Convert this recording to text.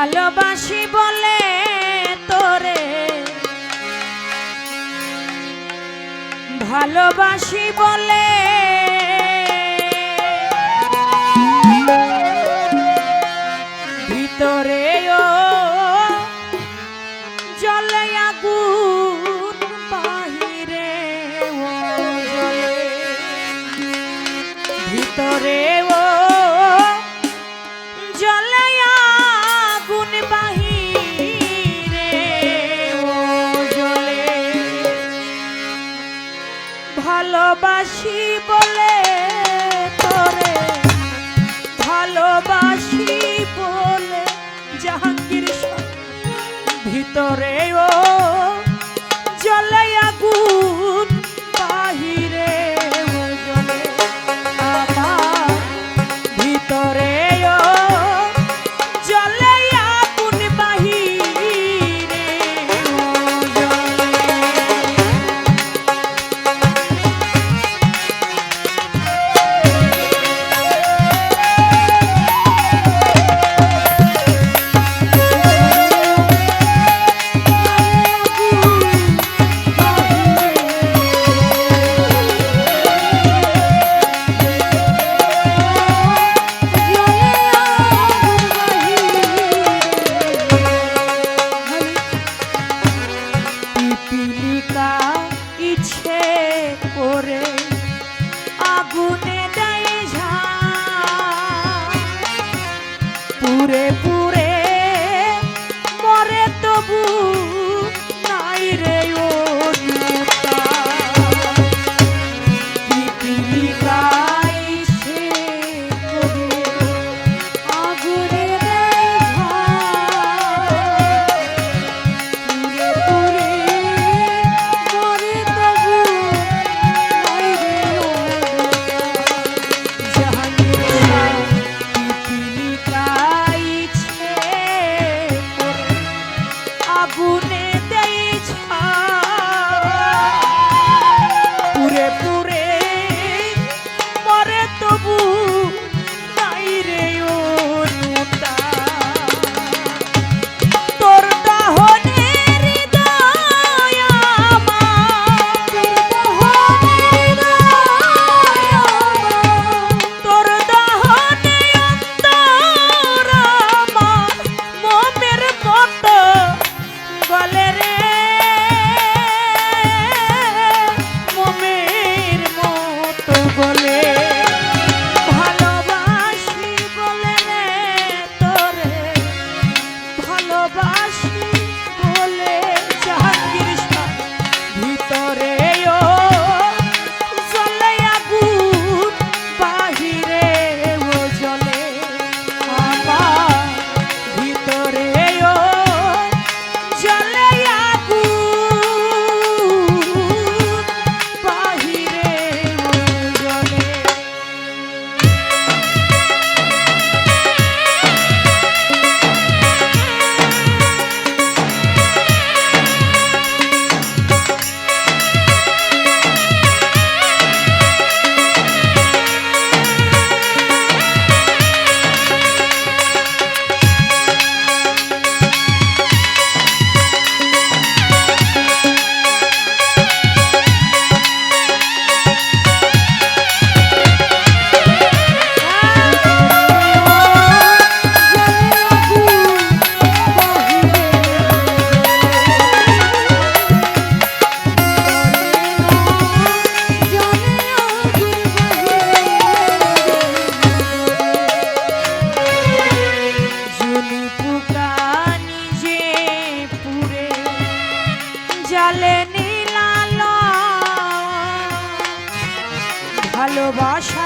ভালোবাসি বলে তোরে। ভালোবাসি বলে। ভালোবাসি বলে তোরে ভালোবাসি বলে জাহাঙ্গীর শিকা ইচ্ছে করে আগুনে দেয় ঝা পুরে পুরে ভালোবাসা